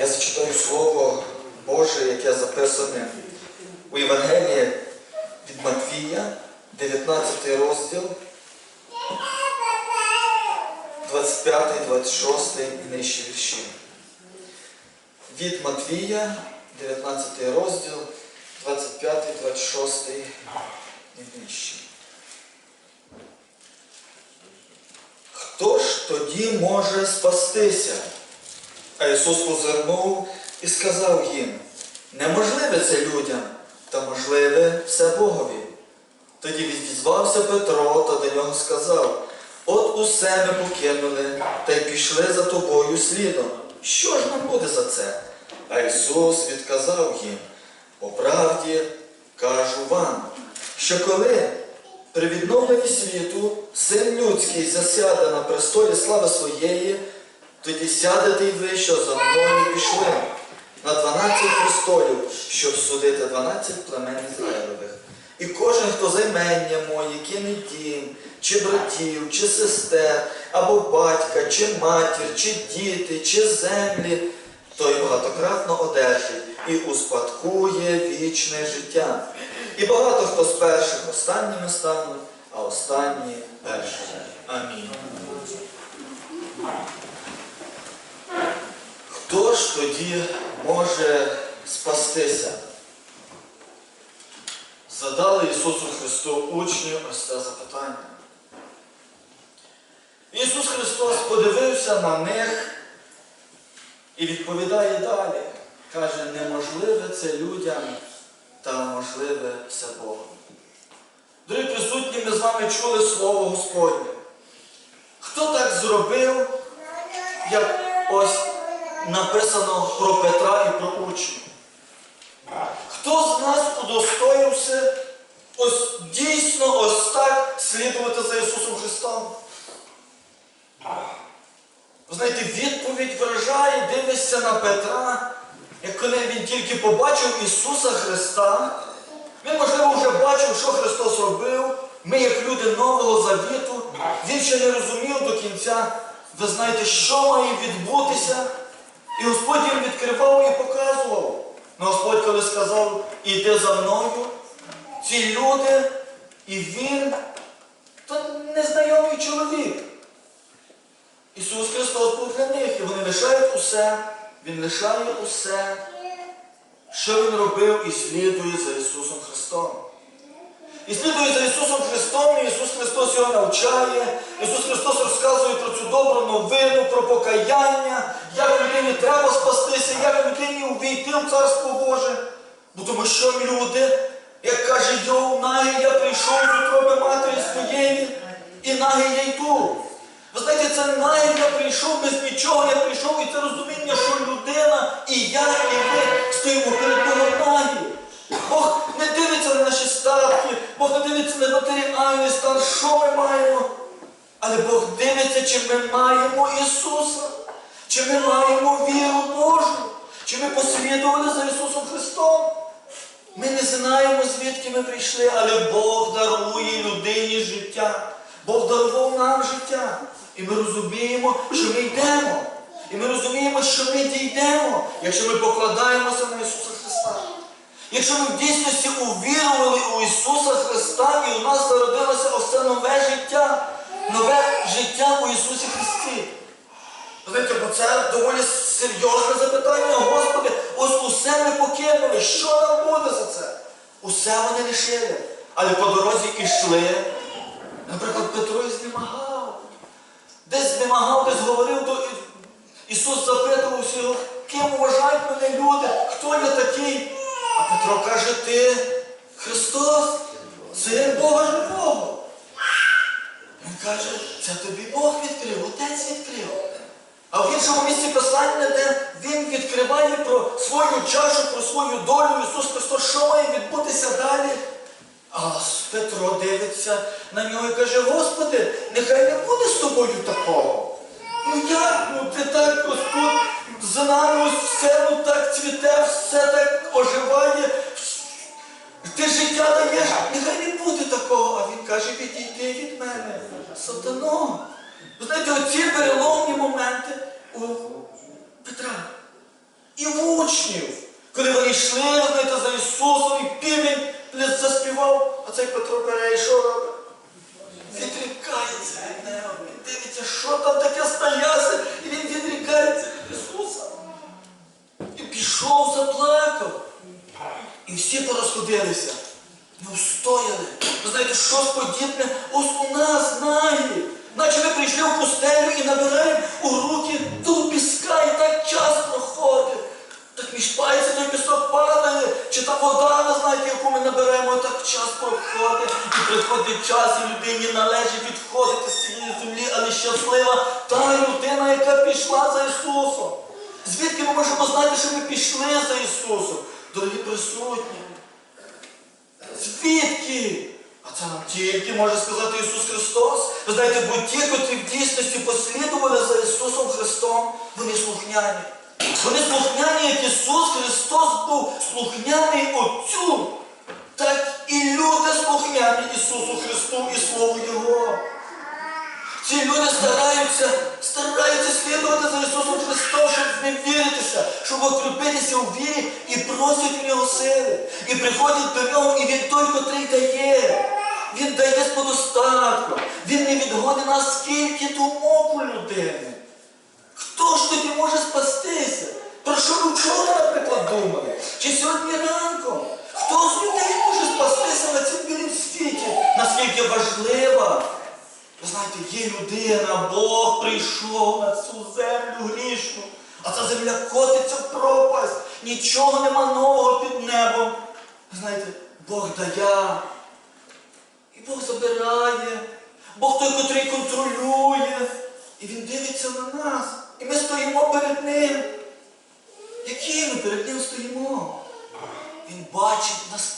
Я зачитаю Слово Боже, яке записане у Євангелії від Матвія, 19 розділ, 25, 26 і нижчі вірші. Від Матвія, 19 розділ, 25, 26 і нижчі. Хто ж тоді може спастися? А Ісус позирнув і сказав їм, неможливе це людям, та можливе все Богові. Тоді відізвався Петро та до нього сказав, от усе ми покинули та й пішли за тобою слідом. Що ж нам буде за це? А Ісус відказав їм, по правді кажу вам, що коли при відновленні світу син людський засяде на престолі слави своєї, тоді сядете й ви, що за мною пішли на 12 престолів, щоб судити 12 племен Ізраїлевих. І кожен, хто займення моє, кине дім, чи братів, чи сестер, або батька, чи матір, чи діти, чи землі, той багатократно одержить і успадкує вічне життя. І багато хто з перших останніми стануть, а останні першими. Амінь. Хто ж тоді може спастися? Задали Ісусу Христу учні ось це запитання. Ісус Христос подивився на них і відповідає далі. Каже, неможливе це людям, та можливе все Богом. Дорогі присутні, ми з вами чули Слово Господнє. Хто так зробив, як ось написано про Петра і про учнів? Хто з нас удостоївся ось дійсно ось так слідувати за Ісусом Христом? Знаєте, відповідь вражає, дивишся на Петра, як коли він тільки побачив Ісуса Христа, він, можливо, вже бачив, що Христос робив. Ми, як люди Нового Завіту, він ще не розумів до кінця, ви знаєте, що має відбутися. І Господь їм відкривав і показував. Но Господь, коли сказав, іди за мною, ці люди, і він, то незнайомий чоловік. Ісус Христос був для них, і вони лишають усе, Він лишає усе, що Він робив і слідує за Ісусом Христом. І слідує за Ісусом Христом, і Ісус Христос його навчає, Ісус Христос розказує про цю добру новину, про покаяння, як людині треба спастися, як людині увійти в Царство Боже. Бо тому що люди, як каже Йов, наги я прийшов з утроби матері своєї, і наги я йду. Ви знаєте, це наги я прийшов без нічого, я прийшов, і це розуміння, що людина, і я, і ви стоїмо перед Богом нагі. Бог не дивиться на наші статки, Бог не дивиться на матеріальний стан, що ми маємо. Але Бог дивиться, чи ми маємо Ісуса, чи ми маємо віру Божу, чи ми послідували за Ісусом Христом. Ми не знаємо, звідки ми прийшли, але Бог дарує людині життя. Бог дарував нам життя. І ми розуміємо, що ми йдемо. І ми розуміємо, що ми дійдемо, якщо ми покладаємося на Ісуса Христа. Якщо ми в дійсності увірували у Ісуса Христа і у нас народилося ось нове життя, нове життя у Ісусі Христі. Знаєте, бо це доволі серйозне запитання, Господи, ось усе ми покинули. Що нам буде за це? Усе вони лишили. Але по дорозі йшли. Наприклад, Петро і знемагав. Десь знемагав, десь говорив до Ісус запитувався його, ким вважають мене люди, хто я такий? А Петро каже, ти Христос, син Бога живого. Він каже, це тобі Бог відкрив, Отець відкрив. А в іншому місці Писання, де він відкриває про свою чашу, про свою долю, Ісус Христос, що має відбутися далі. А Петро дивиться на нього і каже, Господи, нехай не буде з тобою такого. Ну як? Ну ти так тут за нами все ну так цвіте, все так оживає. Ти життя даєш, нехай не буде такого. А він каже, відійди від мене, сатано. Ви знаєте, оці переломні моменти у Петра. і в учнів, коли вони йшли, знаєте, за Ісусом, і півень заспівав, а цей Петро бере? Відрікається від нього. Він дивиться, що там таке сталося, і він відрікається від Ісуса. І пішов, заплакав. І всі порозходилися. Не встояли. Ви знаєте, щось подібне ось у нас знає. Наче ми прийшли в пустелю і набираємо у руки ту піска, і так час проходить. Так між пальців той пісок падає, чи та вода, ви знаєте, яку ми наберемо, так час проходить. І приходить час, і людині належить відходити з цієї землі, але щаслива та людина, яка пішла за Ісусом. Звідки ми можемо знати, що ми пішли за Ісусом? Дорогі присутні. Звідки? А це нам тільки може сказати Ісус Христос. Ви знаєте, бо ті, котрі в дійсності послідували за Ісусом Христом, вони слухняні. Вони слухняні, як Ісус Христос був слухняний Отцю. Так і люди слухняні Ісусу Христу і Слову Його. Ці люди стараються, стараються слідувати за Ісусом Христом, щоб зневіритися, щоб окріпитися у вірі і просять у нього сили. І приходять до нього, і він той, котрий дає. Він дає з подостатком. Він не відгонить нас скільки думок у людини. Хто ж тоді може спастися? Про що ви вчора, наприклад, думали? Чи сьогодні ранком? Хто з людей може спастися на цьому білім світі? Наскільки важлива? Ви знаєте, є людина, Бог прийшов на цю землю грішну, а ця земля котиться в пропасть, нічого нема нового під небом. Ви знаєте, Бог дає, і Бог забирає, Бог той, котрий контролює, і Він дивиться на нас. І ми стоїмо перед Ним. Які ми перед Ним стоїмо? Він бачить нас.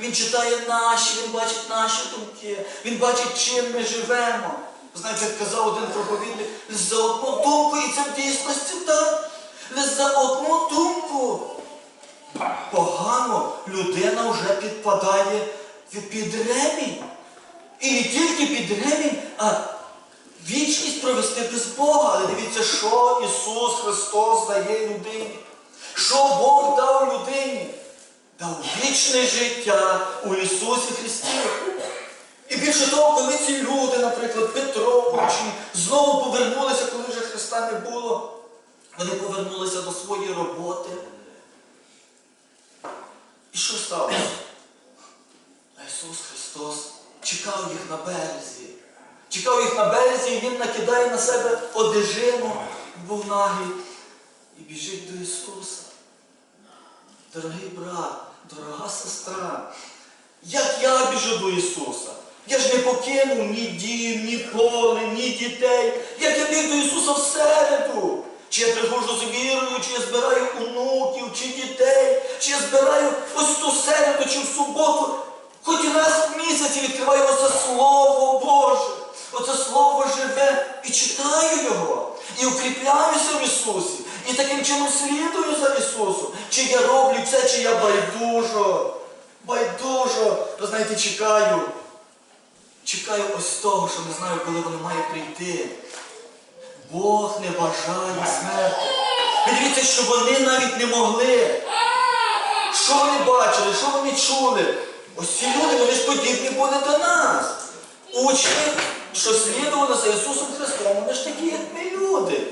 Він читає наші, він бачить наші думки, він бачить, чим ми живемо. Знаєте, казав один проповідник, лише за одну думку, і це в дійсності так. За одну думку. Погано людина вже підпадає під ремінь. І не тільки під ремінь, а вічність провести без Бога. Але дивіться, що Ісус Христос дає людині. Що Бог дав людині? Дав вічне життя у Ісусі Христі. І більше того, коли ці люди, наприклад, Петро, учні, знову повернулися, коли вже Христа не було, вони повернулися до своєї роботи. І що сталося? А Ісус Христос чекав їх на березі. Чекав їх на березі, і Він накидає на себе одежину, був нагий, і біжить до Ісуса. Дорогий брат, дорога сестра, як я біжу до Ісуса? Я ж не покинув ні дім, ні поле, ні дітей. Як я біг до Ісуса в середу? Чи я приходжу з вірою, чи я збираю онуків, чи дітей, чи я збираю ось ту середу, чи в суботу, хоч раз в місяці відкриваю оце Слово Боже. Оце Слово живе і читаю його, і укріпляюся в Ісусі, і таким чином слідую за Ісусом. Чи я роблю це, чи я байдужо, байдужо, ви знаєте, чекаю. Чекаю ось того, що не знаю, коли воно має прийти. Бог не бажає смерті. Дивіться, що вони навіть не могли. Що вони бачили, що вони чули? Ось ці люди, вони ж подібні були до нас. Учні, що слідували за Ісусом Христом, вони ж такі, як ми люди.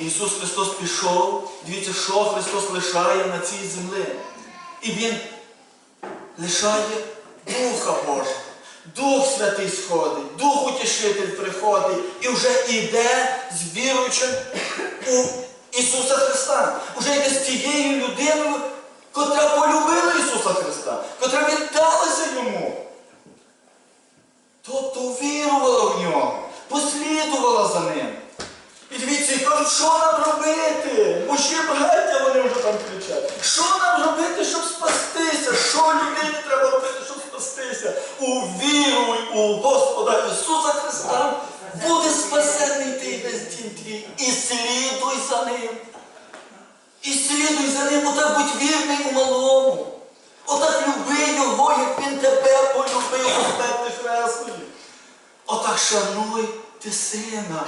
Ісус Христос пішов, дивіться, що Христос лишає на цій землі. І Він лишає Духа Божого. Дух Святий сходить, Дух Утішитель приходить і вже йде з віруючим у Ісуса Христа. Уже йде з тією людиною, котра полюбила Ісуса Христа, котра віддалася йому. Тобто вірувала в нього, послідувала за ним. І дивіться, і кажуть, що нам робити? Мужі браття вони вже там кричать. Що нам робити, щоб спастися? Що людині треба робити, щоб спастися? Увіруй у Господа Ісуса Христа, буде спасений ти весь дім твій. І слідуй за ним. І слідуй за ним, отак будь вірний у малому. Отак люби його, як він тебе полюбив смерти хресної. Отак шануй ти сина.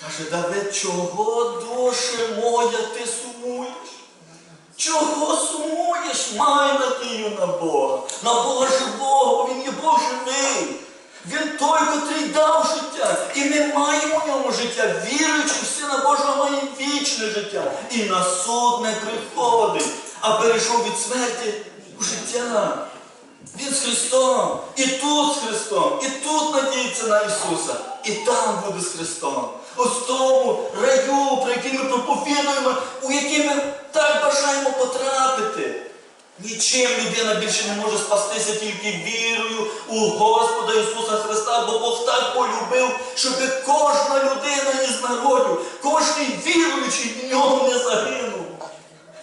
Каже Давид, чого душе моя ти сумуєш? Чого сумуєш? Май надію на Бога, на Бога живого, Він є Бог живий. Він той, котрий дав життя. І ми маємо в ньому життя, віруючи в Сина Божого, має вічне життя. І на суд не приходить, а перейшов від смерті у життя. Він з Христом, і тут з Христом, і тут надіється на Ісуса, і там буде з Христом. Ось тому раю, про який ми проповідуємо, у який ми так бажаємо потрапити. Нічим людина більше не може спастися тільки вірою у Господа Ісуса Христа, бо Бог так полюбив, щоб кожна людина із народів, кожний віруючий в нього не загинув.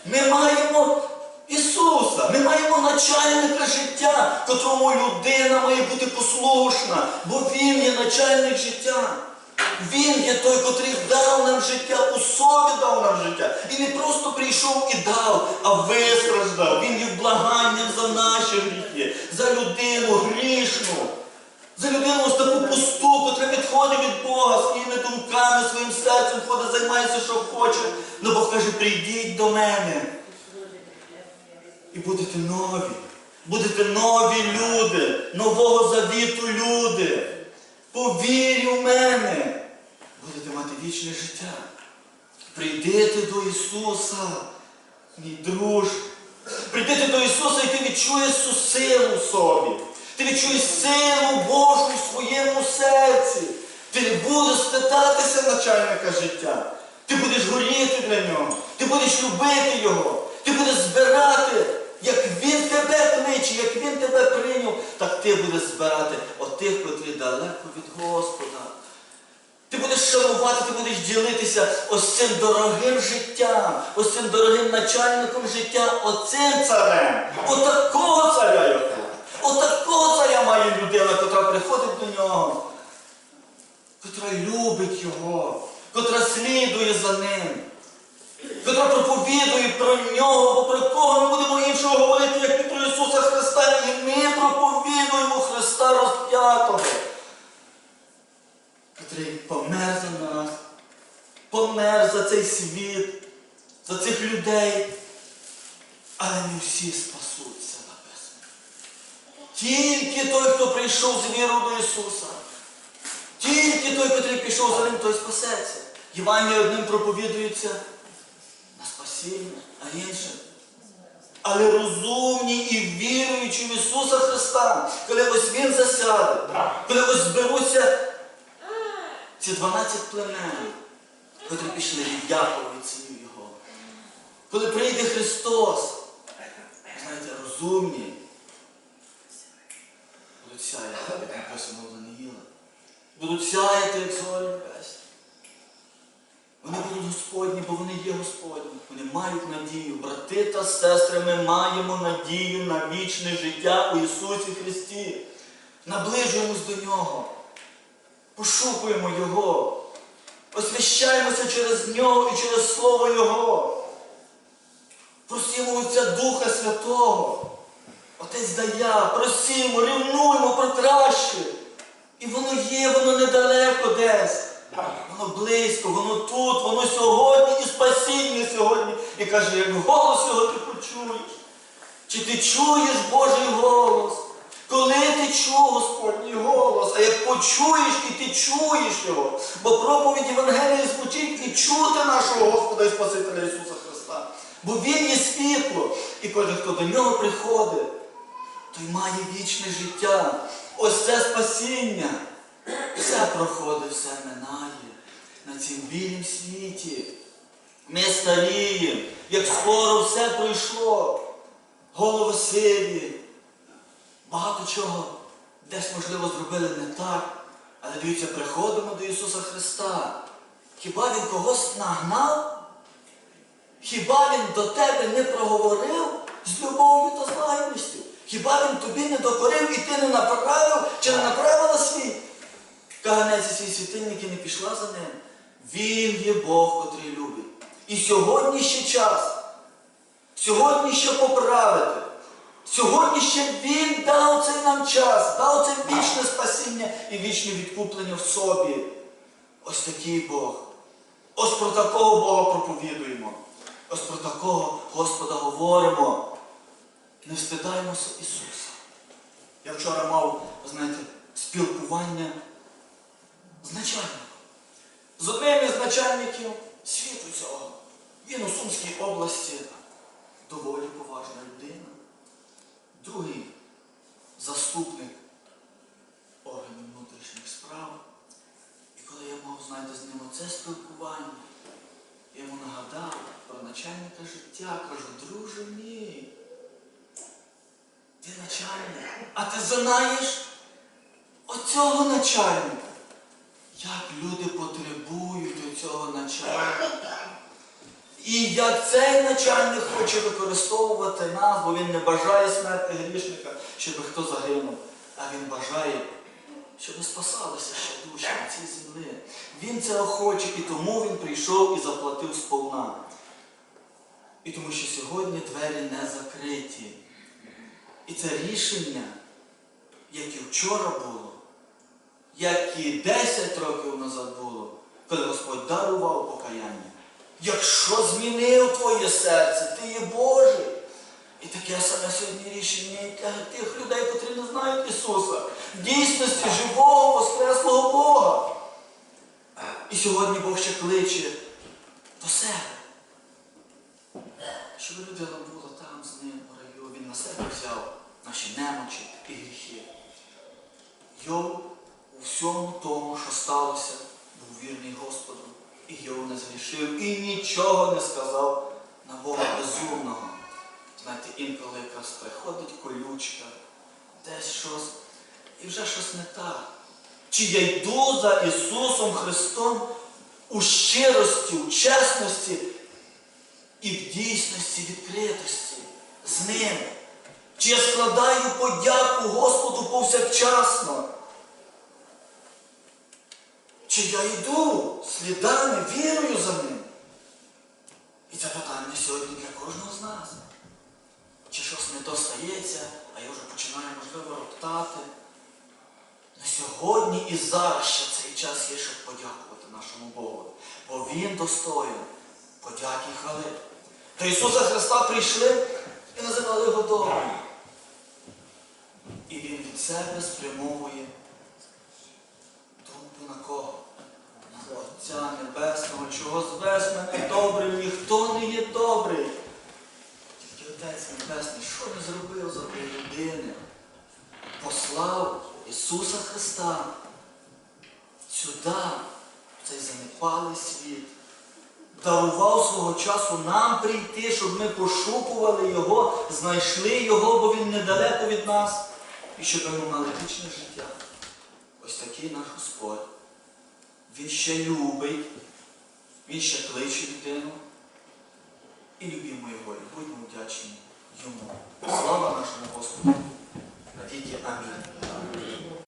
Ми маємо Ісуса, ми маємо начальника життя, котрому людина має бути послушна, бо Він є начальник життя. Він є той, котрий дав нам життя, у собі дав нам життя. І не просто прийшов і дав, а вистраждав. Він є благанням за наші гріхи, за людину грішну. За людину ось таку пусту, котра відходить від Бога своїми думками, своїм серцем ходить, займається, що хоче. Ну Бог каже, прийдіть до мене. І будете нові. Будете нові люди, нового завіту люди. По вірі в мене. Будете мати вічне життя. Прийдете до Ісуса, мій друж. Прийдете до Ісуса, і ти відчуєш цю силу в собі. Ти відчуєш силу Божу в своєму серці. Ти не будеш стататися начальника життя. Ти будеш горіти для нього. Ти будеш любити Його. Ти будеш збирати, як Він тебе кличе, як Він тебе прийняв, так ти будеш збирати отих, котрі далеко від Господа. Ти будеш шанувати, ти будеш ділитися ось цим дорогим життям, ось цим дорогим начальником життя, оцим царем. Отакого царя його. Отакого царя має людина, котра приходить до нього, котра любить його, котра слідує за ним, котра проповідує про нього, бо про кого ми будемо іншого говорити, як не про Ісуса Христа. І ми проповідуємо Христа розп'ятого котрий помер за нас, помер за цей світ, за цих людей, але не всі спасуться написано. Тільки той, хто прийшов з вірою до Ісуса, тільки той, котрий пішов за ним, той спасеться. Євангелія одним проповідується на спасіння, а іншим. Але розумні і віруючі в Ісуса Христа, коли ось Він засяде, коли ось зберуться ці 12 племен, котрі пішли від Якова від синів його. Коли прийде Христос, знаєте, розумні, будуть сяяти, як написано в Даниїла. Будуть сяяти, як зорі небесні. Вони будуть Господні, бо вони є Господні. Вони мають надію. Брати та сестри, ми маємо надію на вічне життя у Ісусі Христі. Наближуємось до Нього. Пошукуємо Його. Освящаємося через Нього і через Слово Його. Просимо Отця Духа Святого. Отець дая, просимо, рівнуємо про краще. І воно є, воно недалеко десь. Воно близько, воно тут, воно сьогодні і спасіння сьогодні. І каже, як голос його ти почуєш. Чи ти чуєш Божий голос? Коли ти чув Господній голос, а як почуєш і ти чуєш його, бо проповідь Євангелії звучить і чути нашого Господа і Спасителя Ісуса Христа. Бо Він є світло, і кожен, хто до нього приходить, той має вічне життя. Ось це спасіння. Все проходить, все минає на цім білім світі. Ми старіємо, як скоро все пройшло. Голови сиві. Багато чого десь, можливо, зробили не так. Але дивіться, приходимо до Ісуса Христа. Хіба Він когось нагнав? Хіба Він до тебе не проговорив з любов'ю та з лагідністю? Хіба Він тобі не докорив і ти не направив чи не направила свій? Каганець і свій світильник і не пішла за ним. Він є Бог, котрий любить. І сьогодні ще час. Сьогодні ще поправити. Сьогодні ще Він дав цей нам час, дав це вічне спасіння і вічне відкуплення в собі. Ось такий Бог. Ось про такого Бога проповідуємо. Ось про такого Господа говоримо. Не встидаємося Ісуса. Я вчора мав, знаєте, спілкування з начальником. З одним із начальників світу цього. Він у Сумській області доволі поважна людина. Другий заступник органів внутрішніх справ. І коли я мав, знаєте, з ним оце спілкування, я йому нагадав про начальника життя, кажу, друже мій, ти начальник, а ти знаєш оцього начальника. Як люди потребують цього начальника. І як цей начальник хоче використовувати нас, бо він не бажає смерти грішника, щоб хто загинув, а він бажає, щоб спасалися ще душі на цій землі. Він це охоче, і тому він прийшов і заплатив сповна. І тому що сьогодні двері не закриті. І це рішення, як і вчора було, як і 10 років назад було, коли Господь дарував покаяння. Якщо змінив твоє серце, ти є Божий. І таке саме сьогодні рішення тих людей, котрі не знають Ісуса, в дійсності живого, воскреслого Бога. І сьогодні Бог ще кличе до себе. Щоб людина була там з ним у раю. Він на себе взяв наші немочі і гріхи. Йов у всьому тому, що сталося, був вірний Господу. І Йов не згрішив і нічого не сказав на Бога безумного. Знаєте, інколи якраз приходить колючка, десь щось, і вже щось не так. Чи я йду за Ісусом Христом у щирості, у чесності і в дійсності відкритості з Ним? Чи я складаю подяку Господу повсякчасно? Чи я йду слідами, вірою за ним? І це питання сьогодні для кожного з нас. Чи щось не то стається, а я вже починаю, можливо, роптати. На сьогодні і зараз ще цей час є, щоб подякувати нашому Богу. Бо Він достоїн подяки і хвали. До Ісуса Христа прийшли і називали його добрим. І Він від себе спрямовує думку на кого? Отця Небесного, чого звез мене добрим, ніхто не є добрий. Тільки Отець Небесний, що не зробив за тої людини? Послав Ісуса Христа сюди, в цей занепалий світ. Дарував свого часу нам прийти, щоб ми пошукували Його, знайшли Його, бо Він недалеко від нас, і щоб ми мали вічне життя. Ось такий наш Господь. Він ще любить, він ще кличе дитину І любімо його, і будьмо вдячні йому. Слава нашому Господу! Навіки амінь.